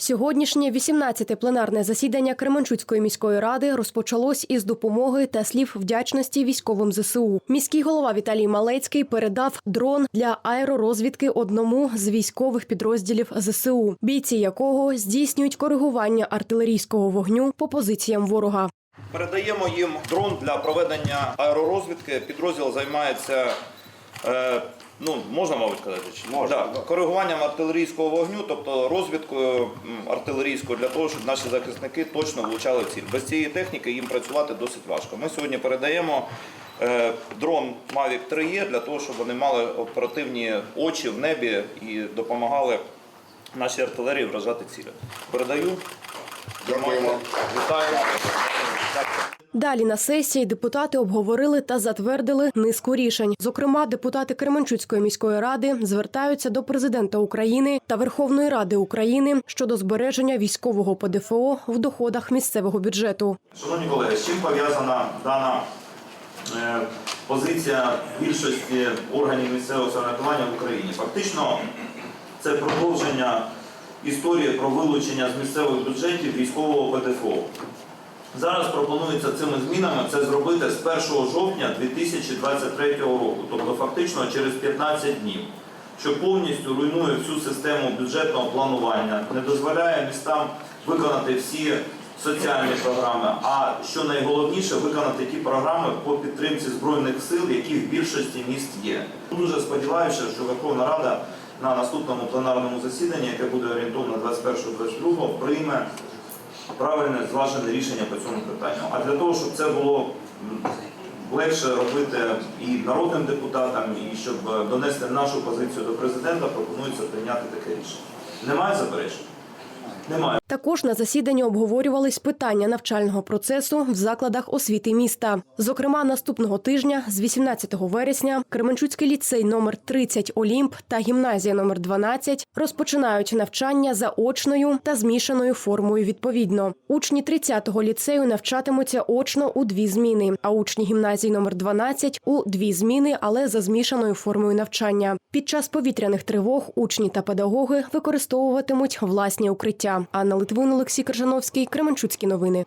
Сьогоднішнє 18-те пленарне засідання Кременчуцької міської ради розпочалось із допомоги та слів вдячності військовим ЗСУ. Міський голова Віталій Малецький передав дрон для аеророзвідки одному з військових підрозділів ЗСУ, бійці якого здійснюють коригування артилерійського вогню по позиціям ворога. Передаємо їм дрон для проведення аеророзвідки. Підрозділ займається, е, ну можна, мабуть, казати, чи можна, да, коригуванням артилерійського вогню, тобто розвідкою артилерійською для того, щоб наші захисники точно влучали в ціль. Без цієї техніки їм працювати досить важко. Ми сьогодні передаємо е, дрон Mavic 3E для того, щоб вони мали оперативні очі в небі і допомагали нашій артилерії вражати цілі. Передаю. Дякуємо. Вітаю. Далі на сесії депутати обговорили та затвердили низку рішень. Зокрема, депутати Кременчуцької міської ради звертаються до президента України та Верховної Ради України щодо збереження військового ПДФО в доходах місцевого бюджету. Шановні колеги, з чим пов'язана дана е, позиція більшості органів місцевого самоврядування в Україні? Фактично, це продовження історії про вилучення з місцевих бюджетів військового ПДФО. Зараз пропонується цими змінами це зробити з 1 жовтня 2023 року, тобто фактично через 15 днів, що повністю руйнує всю систему бюджетного планування, не дозволяє містам виконати всі соціальні програми, а що найголовніше, виконати ті програми по підтримці збройних сил, які в більшості міст є. Дуже сподіваюся, що Верховна Рада на наступному пленарному засіданні, яке буде орієнтовно 21-22, прийме правильне зважене рішення по цьому питанню. А для того, щоб це було легше робити і народним депутатам, і щоб е, донести нашу позицію до президента, пропонується прийняти таке рішення. Немає заперечень? Немає. Також на засіданні обговорювались питання навчального процесу в закладах освіти міста. Зокрема, наступного тижня, з 18 вересня, Кременчуцький ліцей номер 30 Олімп та гімназія номер 12 розпочинають навчання за очною та змішаною формою відповідно. Учні 30-го ліцею навчатимуться очно у дві зміни, а учні гімназії номер 12 – у дві зміни, але за змішаною формою навчання. Під час повітряних тривог учні та педагоги використовуватимуть власні укриття. Анна Литвин, Олексій Крижановський, Кременчуцькі новини.